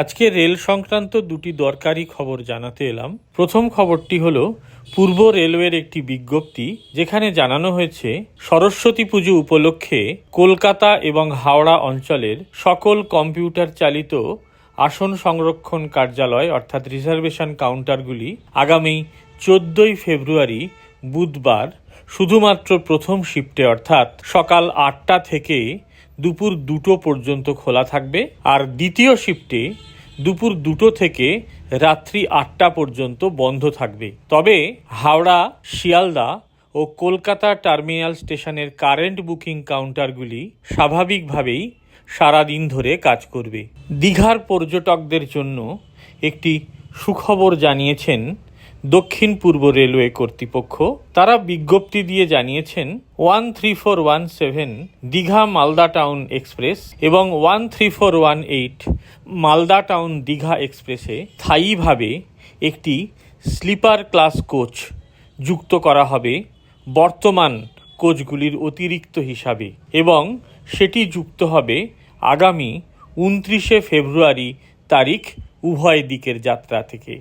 আজকে রেল সংক্রান্ত দুটি দরকারি খবর জানাতে এলাম। প্রথম খবরটি হলো, পূর্ব রেলওয়ের একটি বিজ্ঞপ্তি যেখানে জানানো হয়েছে, সরস্বতী পুজো উপলক্ষে কলকাতা এবং হাওড়া অঞ্চলের সকল কম্পিউটার চালিত আসন সংরক্ষণ কার্যালয় অর্থাৎ রিজার্ভেশন কাউন্টারগুলি আগামী চোদ্দই ফেব্রুয়ারি বুধবার শুধুমাত্র প্রথম শিফটে, অর্থাৎ সকাল আটটা থেকে দুপুর দুটো পর্যন্ত খোলা থাকবে। আর দ্বিতীয় শিফটে দুপুর দুটো থেকে রাত্রি আটটা পর্যন্ত বন্ধ থাকবে। তবে হাওড়া, শিয়ালদা ও কলকাতা টার্মিনাল স্টেশনের কারেন্ট বুকিং কাউন্টারগুলি স্বাভাবিকভাবেই সারাদিন ধরে কাজ করবে। দীঘার পর্যটকদের জন্য একটি সুখবর জানিয়েছেন দক্ষিণ পূর্ব রেলওয়ে কর্তৃপক্ষ। তারা বিজ্ঞপ্তি দিয়ে জানিয়েছেন one three four one seven Digha Malda town express এবং one three four one eight Malda town Digha এক্সপ্রেসে স্থায়ীভাবে একটি স্লিপার ক্লাস কোচ যুক্ত করা হবে বর্তমান কোচগুলির অতিরিক্ত হিসাবে এবং সেটি যুক্ত হবে আগামী উনত্রিশে ফেব্রুয়ারি তারিখ উভয় দিকের যাত্রা থেকে।